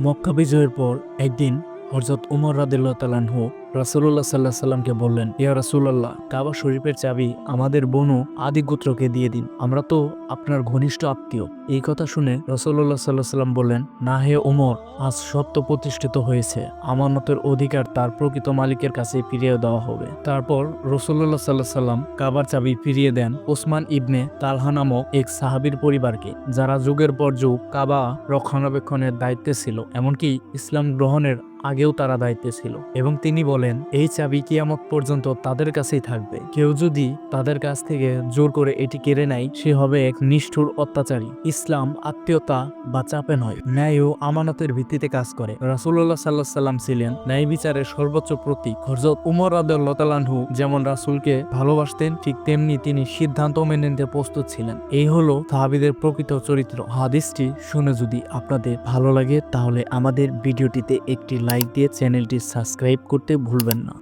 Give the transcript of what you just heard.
মক্কা বিজয়ের পর একদিন হজরত উমর রাদিল্লাহ রাসুল্লাহ সাল্লাহ সাল্লামকে বললেন, ইয়া রাসুল্লাহ কাবা শরীফের চাবি আমাদের বনু আদি গোত্রকে দিয়ে দিন, আমরা তো আপনার ঘনিষ্ঠ আত্মীয়। এই কথা শুনে রসুল্লাহ সাল্লাহ সাল্লাম বললেন, না হে ওমর আজ সত্য প্রতিষ্ঠিত হয়েছে, আমানতের অধিকার তার প্রকৃত মালিকের কাছে ফিরিয়ে দেওয়া হবে। তারপর রসুল্লাহ সাল্লাহ সাল্লাম কাবার চাবি ফিরিয়ে দেন ওসমান ইবনে তালহা নামক এক সাহাবির পরিবারকে, যারা যুগের পর যুগ কাবা রক্ষণাবেক্ষণের দায়িত্বে ছিল, এমনকি ইসলাম গ্রহণের আগেও তারা দায়িত্বে ছিল। এবং তিনি বলেন, এই চাবি কিয়ামত পর্যন্ত তাদের কাছেই থাকবে। কেউ যদি তাদের কাছ থেকে জোর করে এটি কেড়ে নেয়, সে হবে এক নিষ্ঠুর অত্যাচারী। ইসলাম আত্মীয়তা বা চাপে নয়। ন্যায় ও আমানতের ভিত্তিতে কাজ করে। রাসুল্লাহ সাল্লাহ সাল্লাম ছিলেন ন্যায় বিচারের সর্বোচ্চ প্রতীক। হজরত উমর আদালহু যেমন রাসুলকে ভালোবাসতেন, ঠিক তেমনি তিনি সিদ্ধান্ত মেনে নিতে প্রস্তুত ছিলেন। এই হলো সাহাবিদের প্রকৃত চরিত্র। হাদিসটি শুনে যদি আপনাদের ভালো লাগে, তাহলে আমাদের ভিডিওটিতে একটি লাইক দিয়ে চ্যানেলটি সাবস্ক্রাইব করতে ভুলবেন না।